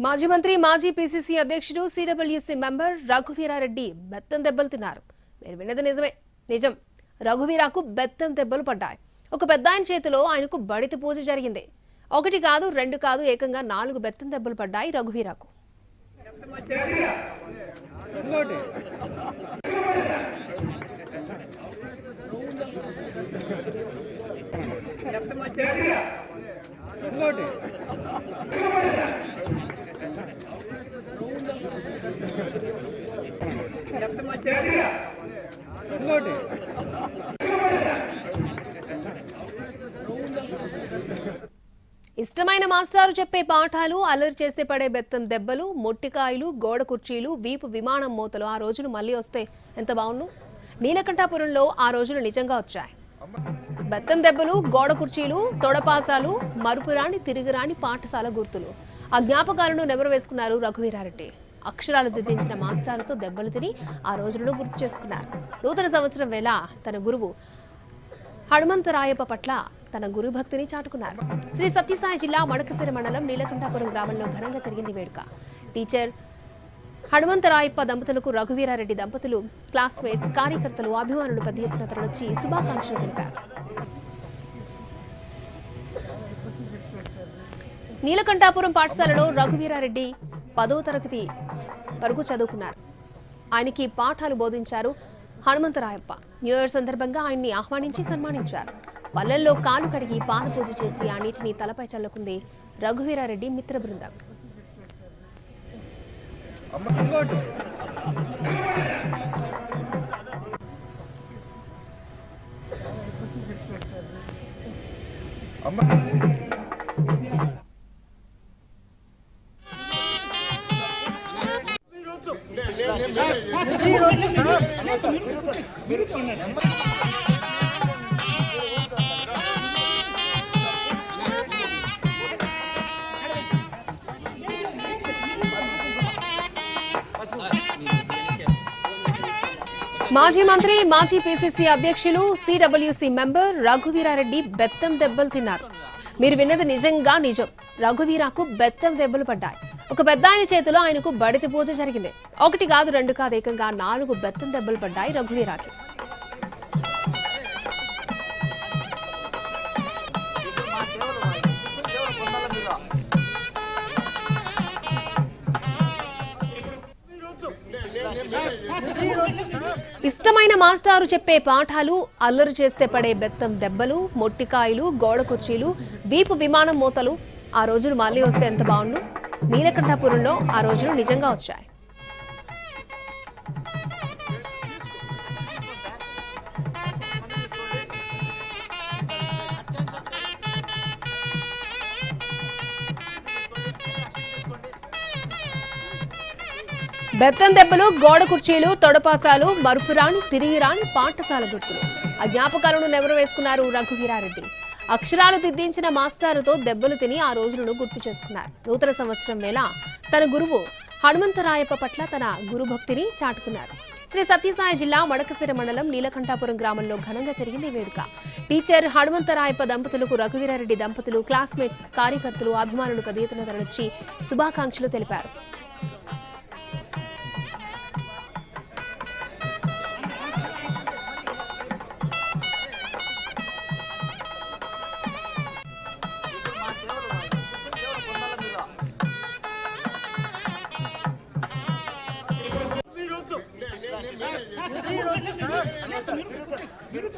మాజీ మంత్రి మాజీ పీసీసీ అధ్యక్షుడు సిడబ్ల్యూసీ మెంబర్ రఘువీరారెడ్డి బెత్తం దెబ్బలు తిన్నారు. మీరు విన్నది నిజమే. నిజం. రఘువీరాకు బెత్తం దెబ్బలు పడ్డాయి. ఒక పెద్ద ఆయన చేతిలో ఆయనకు బడిత పూజ జరిగింది. ఒకటి కాదు రెండు కాదు ఏకంగా నాలుగు బెత్తం దెబ్బలు పడ్డాయి రఘువీరాకు. ఇష్టమైన మాస్టారు చెప్పే పాఠాలు అల్లరి చేస్తే పడే బెత్తం దెబ్బలు మొట్టికాయలు గోడ కుర్చీలు వీపు విమానం మూతలు ఆ రోజులు మళ్ళీ వస్తే ఎంత బాగుండు? నీలకంఠాపురంలో ఆ రోజులు నిజంగా వచ్చాయి. బెత్తం దెబ్బలు గోడ కుర్చీలు తొడపాసాలు మరుపురాని తిరిగిరాని పాఠశాల గుర్తులు. ఆ జ్ఞాపకాలను నెమరు వేసుకున్నారు రఘువీరారెడ్డి. అక్షరాలు దిద్దించిన మాస్టారుతో దెబ్బలు తిని ఆ రోజులను గుర్తు చేసుకున్నారు. నూతన సంవత్సరం వేళ తన గురువు హనుమంతరాయప్ప పట్ల తన గురు భక్తిని చాటుకున్నారు. శ్రీ సత్యసాయి జిల్లా మడకసిర మండలం నీలకంఠాపురం గ్రామంలో ఘనంగా జరిగింది వేడుక. టీచర్ హనుమంతరాయప్ప దంపతులకు రఘువీరారెడ్డి దంపతులు క్లాస్మేట్స్ కార్యకర్తలు అభిమానులు పెద్ద ఎత్తున తరలిచ్చి శుభాకాంక్షలు తెలిపారు. నీలకంఠాపురం పాఠశాలలో రఘువీరారెడ్డి పదో తరగతి వరకు చదువుకున్నారు. ఆయనకి పాఠాలు బోధించారు హనుమంతరాయప్ప. న్యూ ఇయర్ సందర్భంగా ఆయన్ని ఆహ్వానించి సన్మానించారు. పల్లెల్లో కాలు కడిగి పాదపూజ చేసి ఆ నీటిని తలపై చల్లుకుంది రఘువీరారెడ్డి మిత్ర బృందం. మాజీ మంత్రి మాజీ పీసీసీ అధ్యక్షులు సిడబ్ల్యూసి మెంబర్ రఘువీరారెడ్డి బెత్తం దెబ్బలు తిన్నారు. మీరు విన్నది నిజంగా నిజం. రఘువీరాకు బెత్తం దెబ్బలు పడ్డాయి. ఒక పెద్ద ఆయన చేతిలో ఆయనకు బడితి పూజ జరిగింది. ఒకటి కాదు రెండు కాదు ఏకంగా నాలుగు బెత్తం దెబ్బలు పడ్డాయి రఘువీరాకి. ఇష్టమైన మాస్టారు చెప్పే పాఠాలు అల్లరి చేస్తే పడే బెత్తం దెబ్బలు మొట్టికాయలు గోడ కుర్చీలు వీపు విమానం మూతలు ఆ రోజులు మళ్ళీ వస్తే ఎంత బాగుండు? నీలకంఠాపురంలో ఆ రోజులు నిజంగా వచ్చాయి. బెత్తం దెబ్బలు గోడ కుర్చీలు తొడపాసాలు మరుపురాని తిరిగిరాని పాఠశాల గుర్తులు. ఆ జ్ఞాపకాలను నెవరు వేసుకున్నారు రఘువీరారెడ్డి. అక్షరాలు దిద్దించిన మాస్టారుతో దెబ్బలు తిని ఆ రోజులను గుర్తు చేసుకున్నారు. నూతన సంవత్సరం వేళ తన గురువు హనుమంతరాయప్ప పట్ల తన గురుభక్తిని చాటుకున్నారు. శ్రీ సత్యసాయి జిల్లా మడకసిర మండలం నీలకంఠాపురం గ్రామంలో ఘనంగా జరిగింది వేడుక. టీచర్ హనుమంతరాయప్ప దంపతులకు రఘువీరారెడ్డి దంపతులు క్లాస్మేట్స్ కార్యకర్తలు అభిమానులు పెద్ద ఎత్తున తరలిచ్చి శుభాకాంక్షలు తెలిపారు. మీరు